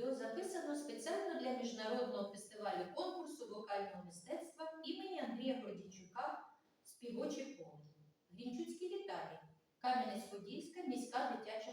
відео записано спеціально для міжнародного фестивалю конкурсу вокального мистецтва імені Андрія Гордійчука Співочий поле. Грінчуцькі вітання. Кам'янець-Подільська міська дитяча.